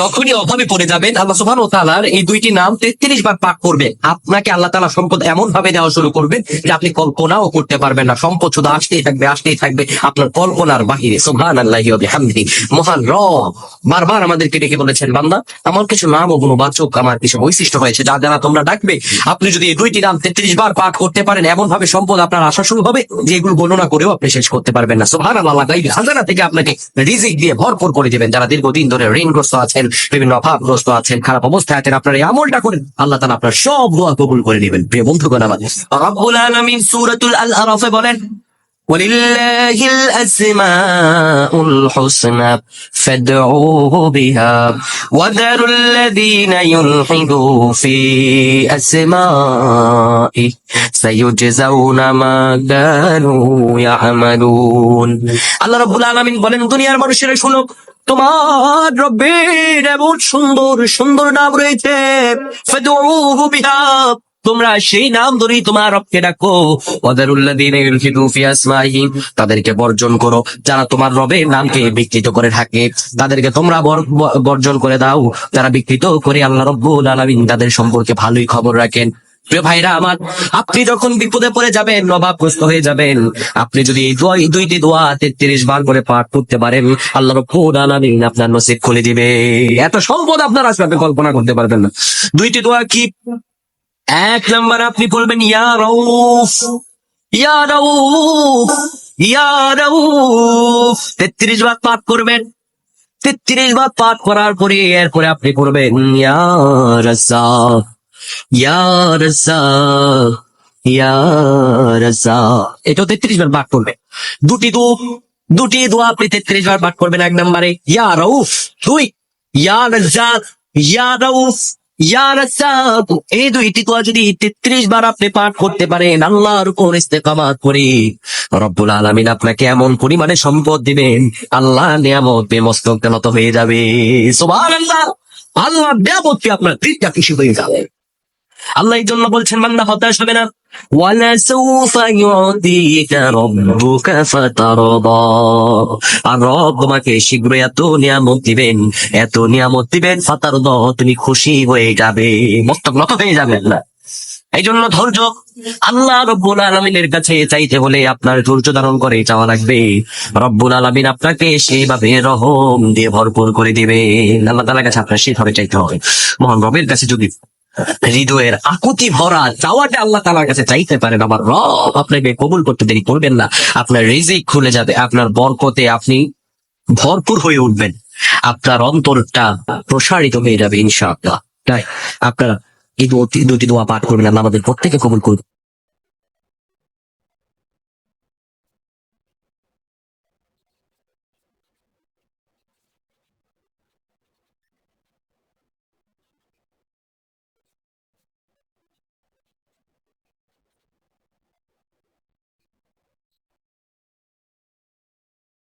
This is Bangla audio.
যখনই অভাবে পড়ে যাবেন, আল্লাহ সুবহান ও তাআলার এই দুইটি নাম তেত্রিশ বার পাক করবে আপনাকে আল্লাহ তাআলা সম্পদ এমন ভাবে দেওয়া শুরু করবে যে আপনি কল্পনাও করতে পারবেন না। সম্পদ শুধু আসতেই থাকবে আসতেই থাকবে আপনার কল্পনার বাহিরে। সুবহানাল্লাহি ওয়া বিহামদিহি। মহান রব, বারবার আমাদেরকে ডেকে বলেছেন, বান্দা, আমার কিছু নাম ও গুণবাচক আমার কিছু বৈশিষ্ট্য হয়েছে যা দ্বারা তোমরা ডাকবে, আপনি যদি এই দুইটি নাম তেত্রিশ বার পাঠ করতে পারেন এমন ভাবে সম্পদ আপনার আসা শুরু হবে যে এগুলো গণনা করেও আপনি শেষ করতে পারবেন না। সুহান আল্লাহ খাজানা থেকে আপনাকে রিজিক দিয়ে ভরপুর করে দিবেন যারা দীর্ঘদিন ধরে ঋণগ্রস্ত আছেন বিভিন্ন অভাবগ্রস্ত আছেন খারাপ অবস্থায় আছেন আপনার এই আমলটা করেন আল্লাহ তালা আপনার সব দোয়া কবুল করে নেবেন প্রিয় বন্ধুগণ আমার রব্বুল আলামিন সূরাতুল আল আরাফে বলেন ولله الأسماء الحسنى فادعوه بها وذروا الذين يلحدوا في أسمائه سيجزون ما كانوا يعملون আল্লাহ রাব্বুল আলামিন বলেন দুনিয়ার মানুষেরা শুনো তোমার রব্বের এমন সুন্দর সুন্দর নাম রয়েছে। তোমরা সেই নাম ধরেই তোমার রবকে ডাকো। তাদেরকে বর্জন করো। যারা তোমার রবের নামকে বিকৃত করে থাকে, তাদেরকে তোমরা বর্জন করে দাও। যারা বিকৃত করে আল্লাহ রব্বুল আলামিন তাদের সম্পর্কে ভালোই খবর রাখেন। প্রিয় ভাইরা আমার, আপনি যখন বিপদে পড়ে যাবেন অভাবগ্রস্ত হয়ে যাবেন, আপনি যদি এই দুইটি দোয়া তেত্রিশ বার করে পাঠ করতে পারেন, আল্লাহ রব্বুল আপনার নসিব খুলে দিবে। এত সম্পদ আপনার আসবে, আপনি কল্পনা করতে পারবেন না। দুইটি দোয়া কি? এক নাম্বার আপনি বলবেন, ইয়া রউফ ইয়া রউফ ইয়া রউফ। তেত্রিশ বার পাঠ করবেন। তেত্রিশ বার পাঠ করার পরে এরপরে আপনি করবেন ইয়া রাজ্জাক। এটাও তেত্রিশ বার পাঠ করবেন দুটি দু, দুটি দোয়া আপনি তেত্রিশ বার পাঠ করবেন এক নম্বরে। ইয়া রউফ, দুই এই দুইটি দোয়া যদি তেত্রিশ বার আপনি পাঠ করতে পারেন, আল্লাহর উপর ইস্তেকামাত করে রব্বুল আলামিন আপনাকে এমন পরিমাণে সম্পদ দিবেন, আল্লাহ নিয়ামত বেমস্তক হয়ে যাবে। সুবহানাল্লাহ, আল্লাহ নিয়ামতকে আপনার দিকটা কৃষি হয়ে যাবে। আল্লাহ এই জন্য বলছেন, বান্দা হতাশ হবে না। দিবেন, এত নিয়ামত দিবেন তুমি খুশি হয়ে যাবে হয়ে এই জন্য ধৈর্য, আল্লাহ রব্বুল আলমিনের কাছে চাইতে হলে আপনার ধৈর্য ধারণ করে যাওয়া লাগবে। রব্বুল আলমিন আপনাকে সেভাবে রহম দিয়ে ভরপুর করে দিবে আল্লাহ তালা কাছে আপনার সেভাবে চাইতে হবে। মহান রবের কাছে যদি হৃদয়ের আকুতি ভরা চাওয়াটা আল্লাহ তালার কাছে চাইতে পারেন। আমার রব আপনাকে কবুল করতে দেরি করবেন না। আপনার রিজিক খুলে যাবে, আপনার বরকতে আপনি ভরপুর হয়ে উঠবেন। আপনার অন্তরটা প্রসারিত হয়ে যাবে ইনশাআল্লাহ। তাই আপনারা এই দুটি দোয়া পাঠ করবেন, আল্লাহ আমাদের প্রত্যেকে কবুল করুন